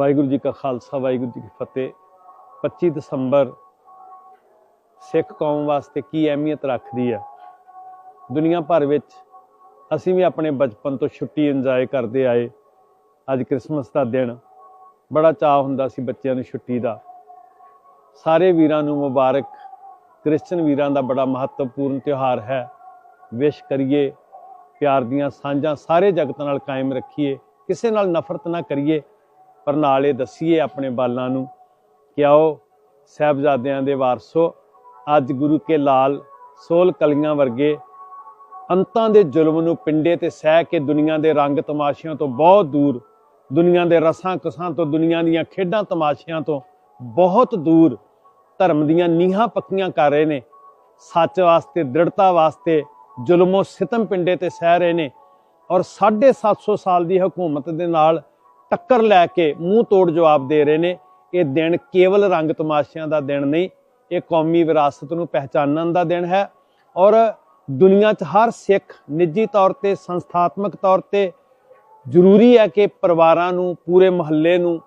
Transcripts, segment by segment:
ਵਾਹਿਗੁਰੂ ਜੀ ਕਾ ਖਾਲਸਾ, ਵਾਹਿਗੁਰੂ ਜੀ ਕੀ ਫਤਿਹ। 25 ਦਸੰਬਰ ਸਿੱਖ ਕੌਮ ਵਾਸਤੇ ਕੀ ਅਹਿਮੀਅਤ ਰੱਖਦੀ ਹੈ ਦੁਨੀਆ ਭਰ ਵਿੱਚ ਅਸੀਂ ਵੀ ਆਪਣੇ ਬਚਪਨ ਤੋਂ ਛੁੱਟੀ ਇੰਜੋਏ ਕਰਦੇ ਆਏ। ਅੱਜ ਕ੍ਰਿਸਮਸ ਦਾ ਦਿਨ, ਬੜਾ ਚਾਅ ਹੁੰਦਾ ਸੀ ਬੱਚਿਆਂ ਨੂੰ ਛੁੱਟੀ ਦਾ। ਸਾਰੇ ਵੀਰਾਂ ਨੂੰ ਮੁਬਾਰਕ। ਕ੍ਰਿਸਚਨ ਵੀਰਾਂ ਦਾ ਬੜਾ ਮਹੱਤਵਪੂਰਨ ਤਿਉਹਾਰ ਹੈ। ਵਿਸ਼ ਕਰੀਏ, ਪਿਆਰ ਦੀਆਂ ਸਾਂਝਾਂ ਸਾਰੇ ਜਗਤ ਨਾਲ ਕਾਇਮ ਰੱਖੀਏ। ਕਿਸੇ ਨਾਲ ਨਫ਼ਰਤ ਨਾ ਕਰੀਏ। ਪਰ ਨਾਲੇ ਦੱਸੀਏ ਆਪਣੇ ਬਾਲਾਂ ਨੂੰ ਕਿ ਆਓ ਸਾਹਿਬਜ਼ਾਦਿਆਂ ਦੇ ਵਾਰਸੋ, ਅੱਜ ਗੁਰੂ ਕੇ ਲਾਲ ਸੋਲ ਕਲੀਆਂ ਵਰਗੇ ਅੰਤਾਂ ਦੇ ਜ਼ੁਲਮ ਨੂੰ ਪਿੰਡੇ ਤੇ ਸਹਿ ਕੇ ਦੁਨੀਆ ਦੇ ਰੰਗ ਤਮਾਸ਼ਿਆਂ ਤੋਂ ਬਹੁਤ ਦੂਰ, ਦੁਨੀਆ ਦੇ ਰਸਾਂ ਕਸਾਂ ਤੋਂ, ਦੁਨੀਆ ਦੀਆਂ ਖੇਡਾਂ ਤਮਾਸ਼ਿਆਂ ਤੋਂ ਬਹੁਤ ਦੂਰ, ਧਰਮ ਦੀਆਂ ਨੀਹਾਂ ਪੱਕੀਆਂ ਕਰ ਰਹੇ ਨੇ, ਸੱਚ ਵਾਸਤੇ, ਦ੍ਰਿੜਤਾ ਵਾਸਤੇ ਜ਼ੁਲਮੋ ਸਿਤਮ ਪਿੰਡੇ ਤੇ ਸਹਿ ਰਹੇ ਨੇ ਔਰ 750 ਸਾਲ ਦੀ ਹਕੂਮਤ ਦੇ ਨਾਲ ਟੱਕਰ ਲੈ ਕੇ ਮੂੰਹ ਤੋੜ ਜਵਾਬ ਦੇ ਰਹੇ ਨੇ। ਇਹ ਦਿਨ ਕੇਵਲ ਰੰਗ ਤਮਾਸ਼ਿਆਂ ਦਾ ਦਿਨ ਨਹੀਂ, ਇਹ ਕੌਮੀ ਵਿਰਾਸਤ ਨੂੰ ਪਹਿਚਾਨਣ ਦਾ ਦਿਨ ਹੈ ਔਰ ਦੁਨੀਆ 'ਚ ਹਰ ਸਿੱਖ ਨਿੱਜੀ ਤੌਰ ਤੇ, ਸੰਸਥਾਤਮਕ ਤੌਰ ਤੇ ਜ਼ਰੂਰੀ ਹੈ ਕਿ ਪਰਿਵਾਰਾਂ ਨੂੰ, ਪੂਰੇ ਮਹੱਲੇ ਨੂੰ,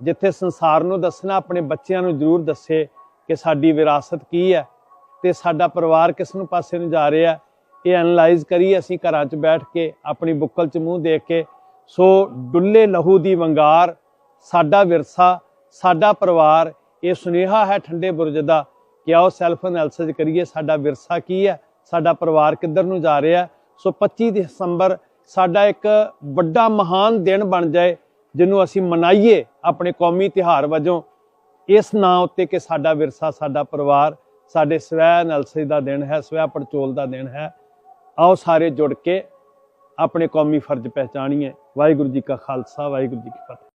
ਜਿੱਥੇ ਸੰਸਾਰ ਨੂੰ ਦੱਸਣਾ, ਆਪਣੇ ਬੱਚਿਆਂ ਨੂੰ ਜ਼ਰੂਰ ਦੱਸੇ ਕਿ ਸਾਡੀ ਵਿਰਾਸਤ ਕੀ ਹੈ ਤੇ ਸਾਡਾ ਪਰਿਵਾਰ ਕਿਸ ਨੂੰ ਪਾਸੇ ਨੂੰ ਜਾ ਰਿਹਾ ਇਹ ਐਨਲਾਈਜ਼ ਕਰੀ ਅਸੀਂ ਘਰਾਂ 'ਚ ਬੈਠ ਕੇ, ਆਪਣੀ ਬੁੱਕਲ 'ਚ ਮੂੰਹ ਦੇਖ ਕੇ ਸੋ ਡੁੱਲੇ ਲਹੂ ਦੀ ਵੰਗਾਰ, ਸਾਡਾ ਵਿਰਸਾ, ਸਾਡਾ ਪਰਿਵਾਰ, ਇਹ ਸੁਨੇਹਾ ਹੈ ਠੰਡੇ ਬੁਰਜ ਦਾ ਕਿ ਆਓ ਸੈਲਫ ਐਨਾਲਿਸਿਸ ਕਰੀਏ, ਸਾਡਾ ਵਿਰਸਾ ਕੀ ਹੈ, ਸਾਡਾ ਪਰਿਵਾਰ ਕਿੱਧਰ ਨੂੰ ਜਾ ਰਿਹਾ ਸੋ 25 ਦਸੰਬਰ ਸਾਡਾ ਇੱਕ ਵੱਡਾ ਮਹਾਨ ਦਿਨ ਬਣ ਜਾਏ, ਜਿਹਨੂੰ ਅਸੀਂ ਮਨਾਈਏ ਆਪਣੇ ਕੌਮੀ ਤਿਉਹਾਰ ਵਜੋਂ। ਇਸ ਨਾਂ ਉੱਤੇ ਕਿ ਸਾਡਾ ਵਿਰਸਾ, ਸਾਡਾ ਪਰਿਵਾਰ, ਸਾਡੇ ਸਵੈ ਐਨਾਲਿਸਿਸ ਦਾ ਦਿਨ ਹੈ, ਸਵੈ ਪੜਚੋਲ ਦਾ ਦਿਨ ਹੈ। ਆਓ ਸਾਰੇ ਜੁੜ ਕੇ ਆਪਣੇ ਕੌਮੀ ਫਰਜ਼ ਪਹਿਚਾਣੀਏ। ਵਾਹਿਗੁਰੂ ਜੀ ਕਾ ਖਾਲਸਾ ਵਾਹਿਗੁਰੂ ਜੀ ਕੀ ਫਤਿਹ।